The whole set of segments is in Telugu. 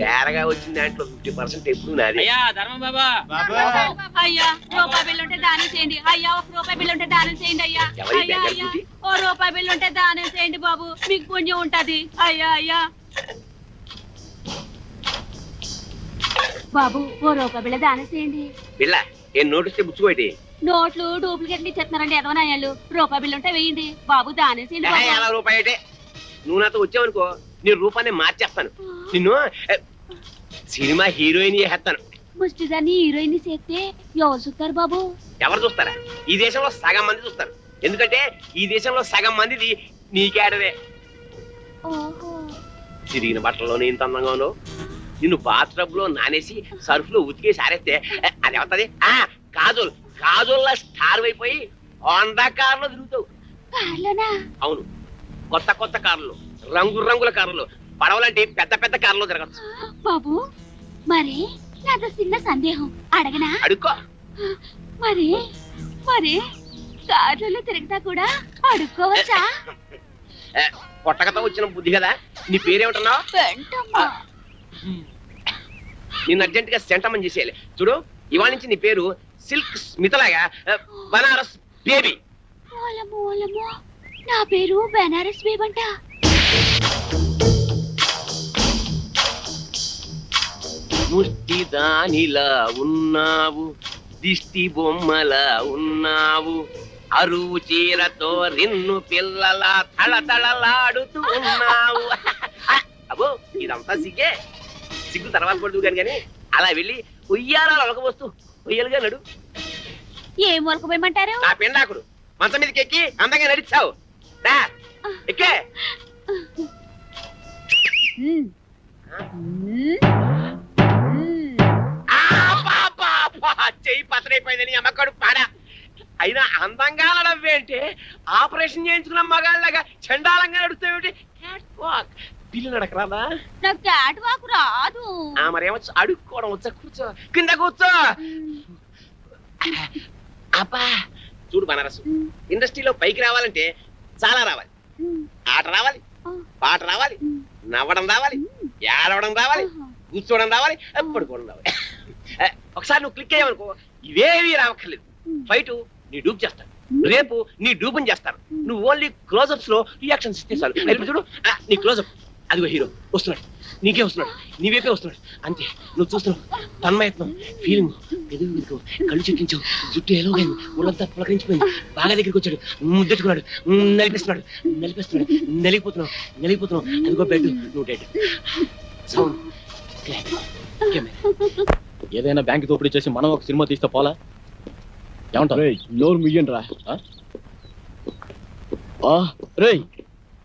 తేరగా వచ్చిన దాంట్లో ఫిఫ్టీ పర్సెంట్ ఎప్పుడు నాది. అయ్యా ధర్మం బాబా. అయ్యా రూపాయి బిల్లు ఉంటే దానం చేయండి. అయ్యా ఒక రూపాయి బిల్లు ఉంటే దానం చేయండి అయ్యా. ఎవరి అయ్యా దగ్గర అయ్యా? ఓ రూపాయి బిల్లు ఉంటే దానం చేయండి బాబు. మీకు పుణ్యం ఉంటది. అయ్యా అయ్యా. బాబు ఓ రూపాయి బిళ్ళ దానం చేయండి. పిల్ల ఏం నోటిస్తే బుచ్చుకోటి నోట్లు డూప్లికేట్లు ఇచ్చేస్తున్నారండి ఎదవనాయాలు రూపాయి బిల్లు ఉంటే వేయండి. బాబు దానం చేయండి బాబు. ఎలా రూపాయి అంటే నువ్వు నాతో వచ్చావనుకో నీ రూపాన్ని మార్చేస్తాను. నిన్ను ఏ, సినిమా హీరోయిన్ చేసేస్తాను ముష్టి దాన్ని హీరోయిన్ చేస్తే ఎవరు చూస్తారు బాబు? ఎవరు చూస్తారా? ఈ దేశంలో సగం మంది చూస్తారు. ఎందుకంటే ఈ దేశంలో సగం మందిది నీకేడవే. ఓహో. చిరిగిన బట్టల్లో ఇంత అందంగా ఉన్నావు? నిన్ను బాత్ టబ్లో నానేసి సర్ఫ్లో ఉతికేసి ఆరేస్తే అది అవుతుంది ఆ కాజోల్ కాజోల్లా స్టార్ అయిపోయి హోండా కార్లో తిరుగుతావు. అవును. కొత్త కొత్త కార్లు రంగు రంగుల కార్లు పడవలంటే పెద్ద పెద్ద కార్లో తిరగచ్చు. బాబు మరి నాతో చిన్న సందేహం. అడగనా? అడుక్కో. మరి మరి కార్లలో తిరుగుతా కూడా అడుక్కోవచ్చా? ఏ, కొట్టకతో వచ్చిన బుద్ధి కదా? నీ పేరేమంటున్నావు? వెంటమ్మా. నిన్ను అర్జెంట్గా సెంటమని చేసేయాలి. చూడు ఇవాళ నుంచి నీ పేరు సిల్క్ స్మితలాగా బనారస్ బేబీ. నా పేరు బెనారస్ బేబంట ముష్టి దానిలా ఉన్నావు దిష్టి బొమ్మలా ఉన్నావు. అరువు చీరతో నిన్ను పిల్లల తళతళలాడుతూ ఉన్నావు. అబ్బో ఇదంతా సిగ్గే. సిగ్గు తర్వాత పడుతూ కానీ కానీ అలా వెళ్ళి ఉయ్యారాలు ఒక వస్తూ ఉయ్యలుగా నడు. ఏం మొలకపోయమంటారు నా పిండాకుడు మంచం మీదకి ఎక్కి అందంగా నడిచావు. రా ఎక్కే. పా, చెయ్యి పసరైపోయిందని అమ్మకడు పాడ. అయినా అందంగా నడవేంటే ఆపరేషన్ చేయించుకున్న మగాళ్ళగా చండాలంగా నడుస్తావేంటి పిల్లి నడకరాదా? నాకు క్యాట్ వాక్ రాదు. ఆ మరేమొచ్చు అడుక్కోవడం వచ్చా కూర్చో. కింద కూర్చో. అబ్బా చూడు బనారసు. ఇండస్ట్రీలో పైకి రావాలంటే చాలా రావాలి. ఆట రావాలి పాట రావాలి నవ్వడం రావాలి ఏడవడం రావాలి కూర్చోవడం రావాలి పడుకోవడం రావాలి. ఒకసారి నువ్వు క్లిక్ అయ్యావనుకో ఇవేవి రావక్కర్లేదు. ఫైట్ నీ డూప్ చేస్తాను రేపు నీ డూపుని చేస్తాను నువ్వు ఓన్లీ క్లోజప్స్లో రియాక్షన్స్ ఇస్తే చూడు. నీ క్లోజప్ అదిగో హీరో వస్తున్నాడు. నీకే వస్తున్నాడు. నీ వైపే వస్తున్నాడు. అంతే. నువ్వు చూస్తున్నావు. తన్మయత్నం ఫీలింగ్ పెదవి కళ్ళు చెక్కించు జుట్టు ఎలాగైంది. ముళ్ళంతా పులకరించిపోయింది. బాగా దగ్గరికి వచ్చాడు. ముద్దెట్టుకున్నాడు. నలిపిస్తున్నాడు. నలిపిస్తున్నాడు. నలిగిపోతున్నావు. నలిగిపోతున్నావు. అదిగో బెడ్ నువ్వు డెడ్ సౌండ్ ఏదైనా బ్యాంక్ దోపిడీ చేసి మనం ఒక సినిమా తీస్తే పోలా? ఏమంటావు? నోరు ముయ్యండి రా రేయ్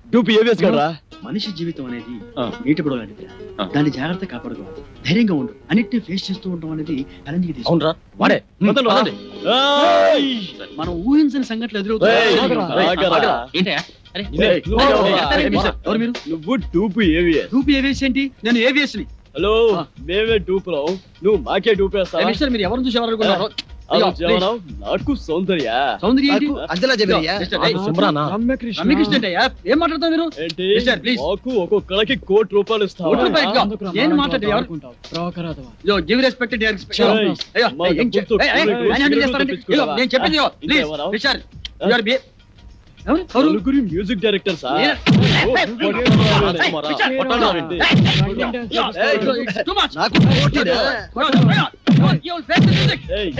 డూపి ఏవిఎస్ గడరా. మనిషి జీవితం అనేది. నీటి బుడగ లాంటిది. దాన్ని జాగ్రత్త కాపాడుకోవాలి ధైర్యంగా ఉండు. అన్నిటిని ఫేస్ చేస్తూ ఉండడం అనేది ఛాలెంజింగ్ తీసుకు అవునరా. వాడే! మనం ఊహించని సంఘటనలు ఎదురవుతాయి? ఎవరు? మీరు? ఎవరు మీరు? నువ్వు డూపు ఏవిఎస్. రూపీ ఏవిఎస్ ఏంటి? నేను ఏవిఎస్ని హలో. మేమే డూపులో. నువ్వు మాకే డూపేస్తా మిస్టర్ మీరు ఎవరిని చూసి అయ్యో, నాకు సౌందర్య. సౌందర్య ఏంటి? అంజలా జబరియా మిస్టర్, ఆ, ఏయ్, సిమ్రానా? రమ్యకృష్ణ. ఏంటయ్యా ఏం మాట్లాడతావు మీరు? ఏంటి? Mister, please. మాకు ఒక్కొక్కరికి కోటి రూపాయలు ఇస్తావా? కోటి. ఏం ఎవరు? నేను చెప్పింది ఎవరు ఎవరు నేను-. Mister, music. ఏయ్,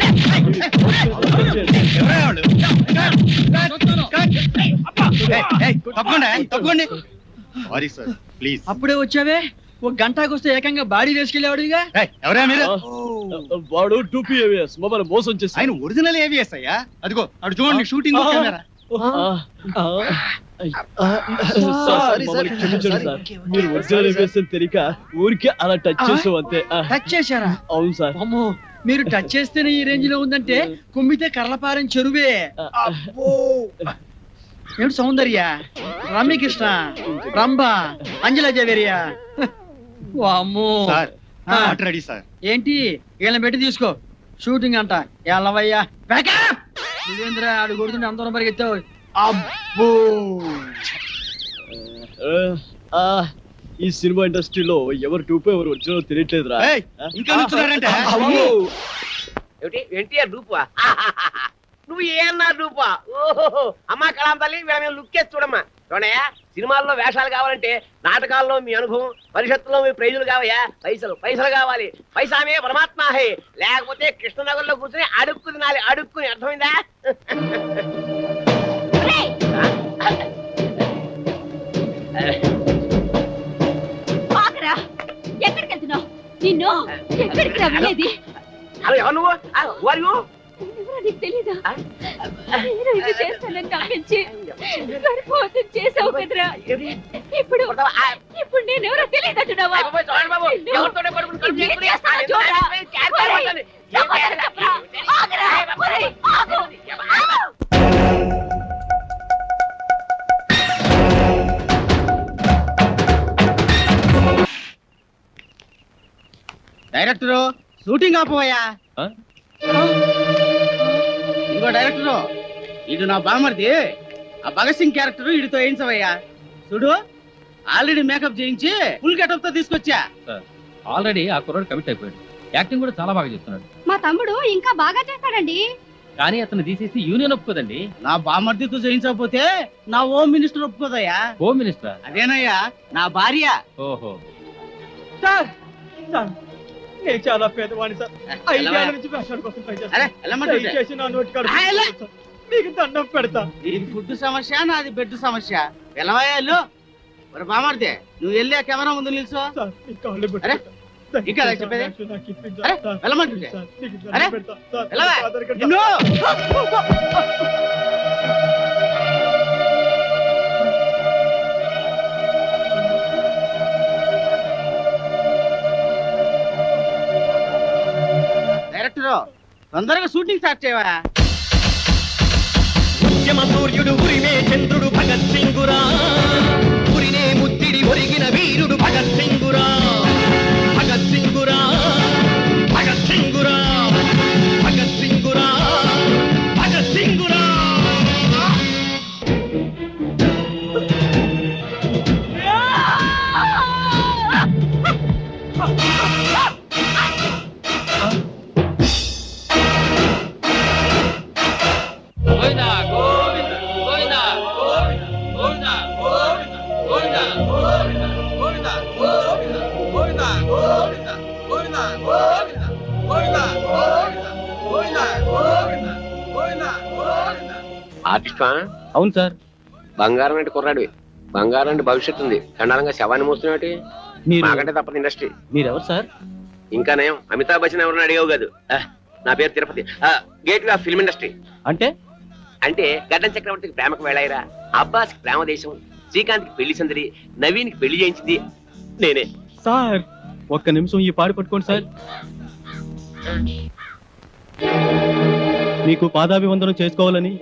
తప్పకుండా సారీ సార్ ప్లీజ్ అప్పుడే వచ్చావే ఒక గంటకు వస్తే ఏకంగా బాడీ వేసుకెళ్ళేవాడుగా ఎవరా మీరు వాడు టూపీ ఏవిఎస్ మమ్మల్ని మోసం చేసి ఆయన ఒరిజినల్ ఏవిఎస్ అయ్యా అదిగో అటు చూడండి షూటింగ్ కెమెరా సార్ మమ్మల్ని క్షమించండి సార్. మీరు ఒరిజినల్ ఏవిఎస్ అని తెలియక ఊరికే అలా టచ్ చేసాం అంతే. టచ్ చేశారా? అవును సార్. అమ్మో మీరు టచ్ చేస్తేనే ఈ రేంజ్లో ఉందంటే కుమ్మితే కర్లపారం చెరువే. ఏమిటి సౌందర్య? రమ్యకృష్ణ రంభ అంజలా జవేరియా. అమ్మో. సార్ రెడీ ఏంటి? వీళ్ళని పెట్టి తీసుకో. షూటింగ్ అంట. ఎల్లవయ్యా బ్యాకప్ నువ్వేంద్ర ఆడు కొడుతుంటే అందరం పరిగెత్తావు. అబ్బో! ఆ, ఈ సినిమా ఇండస్ట్రీలో ఎవరు టూపు ఎవరు ఒరిజినల్ తెలియట్లేదురా. ఏయ్, ఇంకా నిల్చున్నారంటే? అమ్మో. ఏమిటి ఎన్టీఆర్ డూపా? నువ్వు ఏమన్నా డూపా? ఓహో అమ్మా కళాం తల్లి వీళ్ళ మీద లుక్ వేసి చూడమ్మా. చూడయా సినిమాల్లో వేషాలు కావాలంటే నాటకాల్లో మీ అనుభవం భవిష్యత్తులో మీ ప్రైజులు కావయా పైసలు పైసలు కావాలి. పైసామే పరమాత్మ హే. లేకపోతే కృష్ణనగర్లో కూర్చొని అడుక్కు తినాలి. అడుక్కుని అర్థమైందా? రేయ్, ఆగరా. ఎక్కడికి వెళ్తున్నావు? నిన్ను ఎక్కడికి రా వెళ్ళేది హలో ఎవరు నువ్వు? తెలీదా? చేస్తానని నమ్మించి గర్భవతం చేసావు కదరా ఇప్పుడు ఇప్పుడు తెలియదంటున్నావా ఆగు. ఆగు. డైరెక్టరు షూటింగ్ ఆపోయా ఆ? ఇంకో డైరెక్టరు ఇటు నా బామర్ది ఆ భగత్ సింగ్ క్యారెక్టర్ ఇడితో వేయించవయ్యా. చూడు ఆల్రెడీ మేకప్ చేయించి ఫుల్ గెటప్తో తీసుకొచ్చా. ఆల్రెడీ ఆ కుర్రాడు కమిట్ అయిపోయాడు. యాక్టింగ్ కూడా చాలా బాగా చేస్తున్నాడు. మా తమ్ముడు ఇంకా బాగా చేస్తాడండి. కానీ అతను తీసేసి యూనియన్ ఒప్పుకోదండి. నా బామర్దితో చేయించకపోతే నా హోమ్ మినిస్టర్ ఒప్పుకోదయ్యా. Home minister? అదేనయ్యా నా భార్య. ఓహో. సార్ సార్ నేను చాలా పేదవాడిని సార్. ఐదేళ్ళ నుంచి కోసం ట్రై అరే చేస్తాను వెళ్ళమంటుంటే దయచేసి నా నోటి మీకు దండం పెడతా. ఇది ఫుడ్ సమస్య నాది బెడ్ సమస్య. వెళ్ళవయ్యాలు మరి బామర్దే నువ్వు వెళ్ళి ఆ కెమెరా ముందు నిల్చో. అరే, చెప్పేది? నాకు. వెళ్ళమంటుంటే వెళ్ళవా? డైరెక్టర్ తొందరగా షూటింగ్ స్టార్ట్ చేయవా? సూర్యుడు ఉరిమే చంద్రుడు భగత్ సింగురా. ఆర్టిస్టా? అవును సార్. బంగారం అంటే కుర్రాడివి. బంగారం అంటే భవిష్యత్తు ఉంది. చండాలంగా శవాన్ని మోస్తున్నాటి మీరు మాకంటే తప్పదు ఇండస్ట్రీ. మీరెవరు సార్? ఇంకా నయం. అమితాబ్ బచ్చన్ ఎవరిని అడిగావు కాదు. ఆ, నా పేరు Tirupati. Gateway of film industry. అంటే? అంటే గడ్డం చక్రవర్తికి ప్రేమకు వెళ్ళాయిరా అబ్బాస్ ప్రేమ దేశం. శ్రీకాంత్కి పెళ్ళి సందడి. నవీన్కి పెళ్ళి చేయించింది నేనే. సార్ ఒక్క నిమిషం ఈ పాడి పట్టుకోండి సార్. మీకు పాదాభివందనం చేసుకోవాలని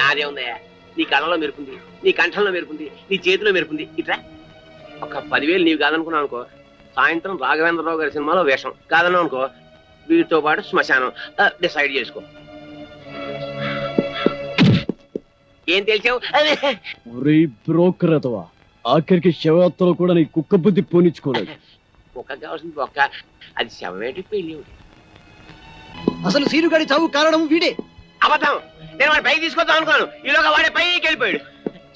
నాదే ఉందయ్యా నీ కళ్ళలో మెరుపుంది నీ కంఠంలో మెరుపుంది నీ చేతిలో మెరుపుంది. ఇట్రా. ఒక పదివేలు నీవు కాదనుకున్నావు అనుకో సాయంత్రం రాఘవేంద్రరావు గారి సినిమాలో వేషం. కాదన్నావు అనుకో వీటితో పాటు శ్మశానం. డిసైడ్ చేసుకో. ఏం తెలిసావు? బ్రోకర్ అతవా ఆఖరికి శవయాత్రలో కూడా నీ కుక్క బుద్ధి పోనిచ్చుకోలేదు. ఒక్క కావాల్సింది ఒక్క అది శవమేటి ఒకటి? అసలు సీనుగాడి చావు కారణం వీడే. అబద్ధం నేను వాడి పైకి తీసుకొద్దాం అనుకున్నాను ఈలోగా వాడే పైకి వెళ్ళిపోయాడు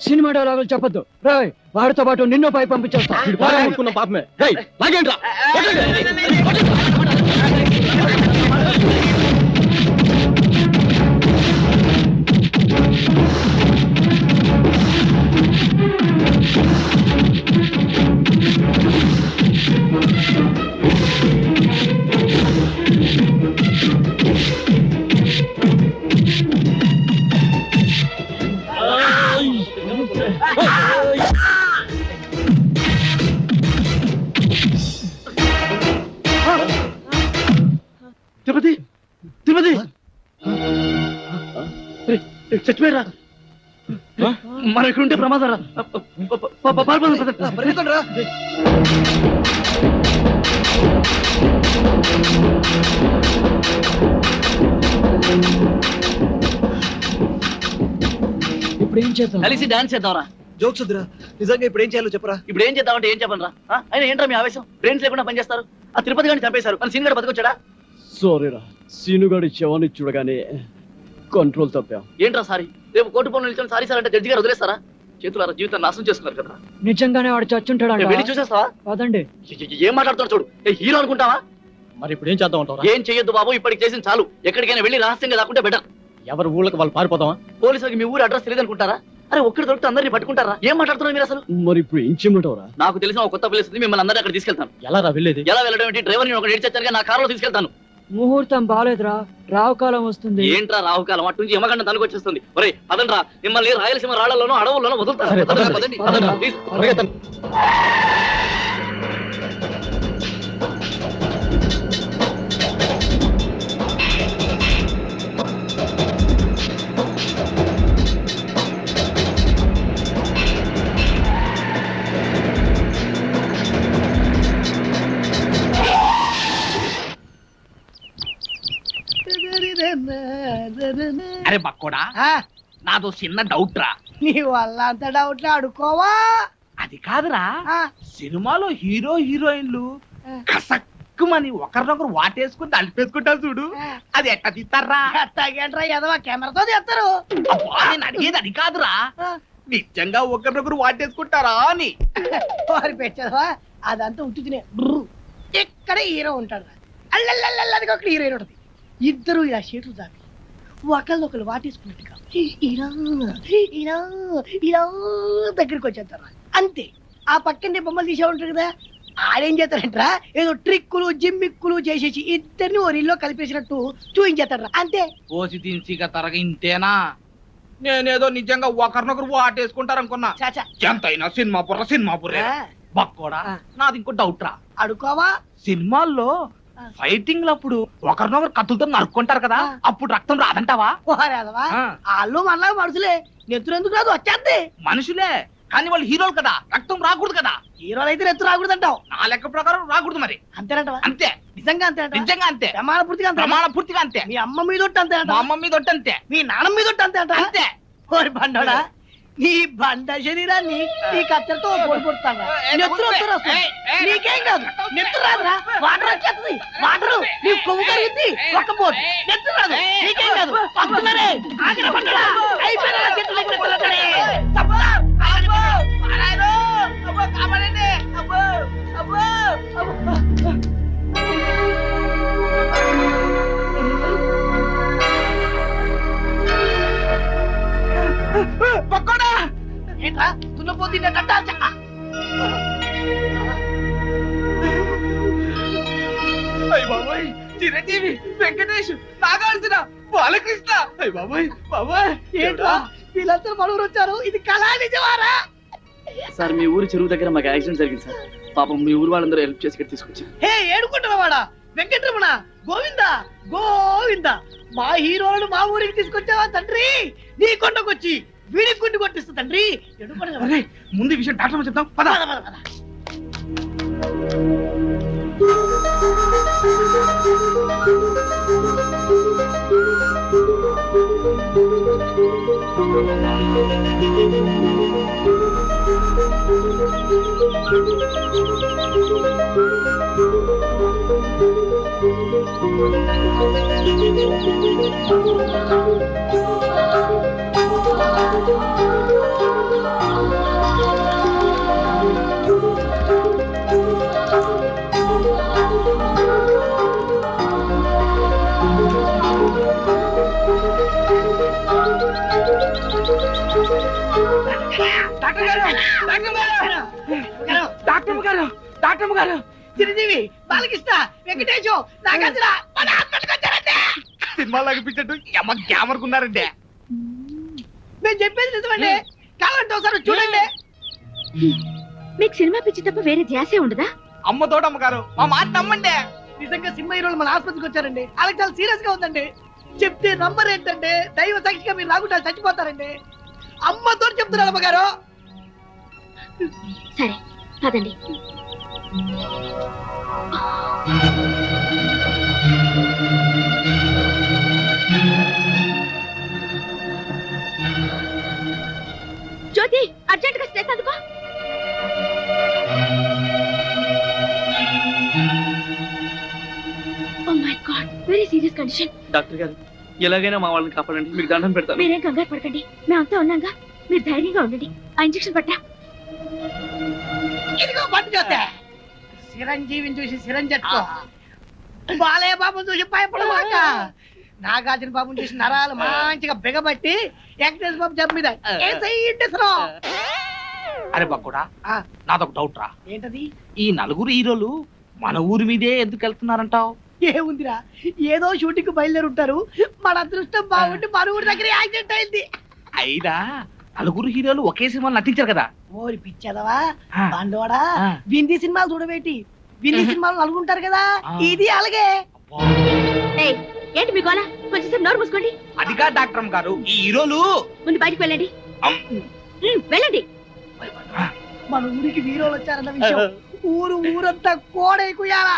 సినిమా డైలాగులు చెప్పొద్దు రాయ్ వాడితో పాటు నిన్నో పై పంపించేస్తా అనుకున్న పాపమే రేయ్, మన ఇక్కడ ఉంటే ప్రమాదం రా. పదండి. ఇప్పుడు ఏం చేద్దాం? కలిసి డాన్స్ చేద్దాంరా. జోక్స్ వద్దురా. నిజంగా ఇప్పుడు ఏం చేయాలో చెప్పరా? ఇప్పుడు ఏం చేద్దామంటే ఏం చెప్పను రా ఆయన ఏంట్రా మీ ఆవేశం? బ్రెయిన్స్ లేకుండా పనిచేస్తారు. ఆ తిరుపతి గారిని చంపేశారు. మన సీన్ గడ బతికొచ్చాడా సారీరా సీనుగాడి శవాన్ని చూడగానే కంట్రోల్ తప్పాం. ఏంట్రా సారీ? రేపు కోర్టు పనులు నిల్చొని సారీ సార్ అంటే జడ్జి గారు వదిలేస్తారా? చేతులారా జీవితాన్ని నాశనం చేస్తున్నారు కదా. నిజంగానే వాడు చచ్చుంటాడు ఏ, వెళ్ళి చూసేస్తావా? పదండి ఏ- మాట్లాడుతున్నాడు చూడు. ఏ, హీరో అనుకుంటావా? మరి ఇప్పుడు ఏం చేద్దాం అంటారా ఏం చెయ్యొద్దు బాబు ఇప్పటికి చేసిన చాలు. ఎక్కడికైనా వెళ్ళి రహస్యంగా దాక్కుంటే బెటర్ ఎవరి ఊళ్ళకి వాళ్ళు పారిపోతామా పోలీసులకి మీ ఊరు అడ్రస్ తెలియదు అనుకుంటారా అరే ఒక్కడి దొరికితే అందరినీ పట్టుకుంటారా? ఏం మాట్లాడుతున్నారు మీరు అసలు? మరి ఇప్పుడు ఏం చేయమంటావురా? నాకు తెలిసిన ఒక కొత్త ప్లేస్ ఉంది మిమ్మల్ని అందరినీ అక్కడ తీసుకెళ్తాను. ఎలా రా వెళ్ళేది? ఎలా వెళ్ళడం ఏంటి? డ్రైవర్ నేను ఒక ఏడ్చాను నా కారులో తీసుకెళ్తాను. ముహూర్తం బాలేదురా. రావు కాలం వస్తుంది. ఏంట్రా రాహుకాలం అటు నుంచి యమగండం తనకు వచ్చేస్తుంది. ఒరే పదండ్రా. మిమ్మల్ని రాయలసీమ రాళ్ళలోనూ అడవుల్లోనూ వదులుతారు? పదండి. పరిగెత్తండి. నాదో చిన్న డౌట్ రా నీ వల్ల అంత డౌట్లు అడుకోవా అది కాదురా. సినిమాలో హీరో హీరోయిన్లు కసక్కుమని ఒకరినొకరు వాటేసుకుని తలిపేసుకుంటారు చూడు. అది ఎట్ట తీస్తారా? అట్టాగేంట్రా ఎదవా కెమెరాతో తీస్తారు. అబ్బా, నేను అడిగేది అది కాదురా. నిజంగా ఒకరినొకరు వాటేసుకుంటారా అని. వారి పెట్టదవా? అదంతా ఉట్టితేనే ఇక్కడ హీరో ఉంటాడు అల్లల్లల్లది ఒక హీరోయిన్ ఉంటుంది. ఇద్దరు ఇలా షేట్లు దాటి ఒకళ్ళు ఒకళ్ళు వాటేసుకున్నట్టుగా ఇలా ఇలా ఇలా దగ్గరికి వచ్చేస్తారు? అంతే. ఆ పక్కనే బొమ్మలు తీసే ఉంటారు కదా ఆడేం చేస్తారంటరా? ఏదో ట్రిక్కులు జిమ్మిక్కులు చేసేసి ఇద్దరిని ఓ రీల్లో కలిపేసినట్టు చూపించేస్తాడు అంతే. పోసి దించిగా తరగ ఇంతేనా? నేనేదో నిజంగా ఒకరినొకరు వాటేసుకుంటారు అనుకున్నా చాచా ఎంతైనా సినిమా బుర్ర సినిమా బుర్రే. బక్కోడా. నాది ఇంకో డౌట్ రా అడుకోవా సినిమాల్లో. ఫైటింగ్ లప్పుడు ఒకరినొకరు కత్తులతో నరుక్కుంటారు కదా. అప్పుడు రక్తం రాదంటావా. వాళ్ళు మనలా మనుషులే. నెత్తురు ఎందుకు రాదు? వచ్చేద్ది. మనుషులే కానీ వాళ్ళు హీరోలు కదా రక్తం రాకూడదు కదా. హీరోలు అయితే నెత్తు రాకూడదంటావు. నా లెక్క ప్రకారం రాకూడదు మరి. అంతేనంటవా? అంతే. నిజంగా అంతేనంట నిజంగా అంతే. ప్రమాణ పూర్తిగా అంతే ప్రమాణ పూర్తిగా అంతే. మీ అమ్మ మీద అంతేనంట మా అమ్మ మీద అంతే. మీ నాన్న మీద అంతేనంట అంతే. ఓరి బండోడా. నీ బండ శరీరాన్ని నీ కత్తెరతో పొడి పొడుతాను నెత్తురు వస్తారు నీకేం కాదు. నెత్తురు రాదురా. వాటర్ వచ్చేస్తుంది. వాటర్. నీ కొవ్వు కరిగింది. ఒక్క పోటు నెత్తురు రాదు. నీకేం కాదు. వస్తున్నారే ఆగిన అయిపోయిన దగ్గర తప్పుదా? పక్కోడా ఏంట్రా తున్నపోతుంది కట్టాల్సా అయ్య బాబాయ్ చిరంజీవి వెంకటేష్ నాగార్జున బాలకృష్ణ అయ్య బాబాయ్ బాబాయ్ ఏంట్రా వీళ్ళందరూ మనూరు వచ్చారు. ఇది కళా నిజమారా సార్ మీ ఊరు చెరువు దగ్గర మాకు యాక్సిడెంట్ జరిగింది సార్. పాపం మీ ఊరు వాళ్ళందరూ హెల్ప్ చేసి ఇక్కడ తీసుకొచ్చారు. హే ఏడుకుంటున్నవాడా వెంకటరమణ గోవింద? గోవింద? మా హీరోలను మా ఊరికి తీసుకొచ్చావా తండ్రి? నీ కొండకొచ్చి వీడి గుండు కొట్టిస్తా తండ్రి. ముందు విషయం డాక్టర్ చెప్తాం. పద. డాక్టర్ గారు డాక్టర్ గారు డాక్టర్ గారు. చిరంజీవి బాలకృష్ణ వెంకటేశం నాగార్జున మన అనిపించట్టు ఎమ్మ గ్యామర్కున్నారండి మేము చెప్పేది నిజమండి. కావాలంటే ఒకసారి చూడండి. మీకు సినిమా పిచ్చి తప్ప వేరే ధ్యాసే ఉండదా? అమ్మ తోడమ్మ గారు మా మాట నమ్మండి. నిజంగా సినిమా హీరోలు మన ఆసుపత్రికి వచ్చారండి. వాళ్ళకి చాలా సీరియస్గా ఉందండి. చెప్తే నమ్మరేంటంటే దైవ సాక్షిగా మీరు రాకుండా చచ్చిపోతారండి. అమ్మతో చెప్తున్నాడు అమ్మగారు సరే పదండి. జ్యోతి అర్జెంట్గా స్ట్రెస్ అందుకో. ఓ my God very serious condition doctor గారు ఎలాగైనా మా వాళ్ళని కాపాడండి మీకు దండం పెడతాను. మీరేం కంగారు పడకండి మేమంతా ఉన్నాగా మీరు ధైర్యంగా ఉండండి ఆ ఇంజక్షన్ పట్టా ఇదిగో పట్టు చూస్తే చిరంజీవిని చూసి చిరంజట్టుకో బాలయ్య బాబుని చూసి భయపడమాక. నాగార్జున బాబుని చూసి నరాలు మంచిగా బిగబట్టి వెంకటేశ్వర బాబు జబ్బు మీద. అరే బక్కుడా ఆ. నాదొక డౌట్ రా. ఏంటది? ఈ నలుగురు హీరోలు మన ఊరి మీదే ఎందుకు వెళ్తున్నారంటావు? ఏముందిరా? ఏదో షూటింగ్ బయలుదేరి ఉంటారు మన అదృష్టం బాగుండి మన ఊరి దగ్గర యాక్సిడెంట్ అయింది. అయినా నలుగురు హీరోలు ఒకే సినిమాలో నటించారు కదా. ఓరి పిచ్చదవా. బండోడా. వింది సినిమాలు చూడబెట్టి. వింది సినిమాలు నలుగుంటారు కదా. ఇది అలాగే. ఏయ్ ఏంటి మీ గోల? కొంచెం నోరు మూసుకోండి. అదిగా డాక్టర్ గారు ఈ హీరోలు ముందు బయటికి వెళ్ళండి. వెళ్ళండి. మన ఊరికి వీరోలు వచ్చారన్న విషయం. ఊరు ఊరంతా కోడై కుయాలా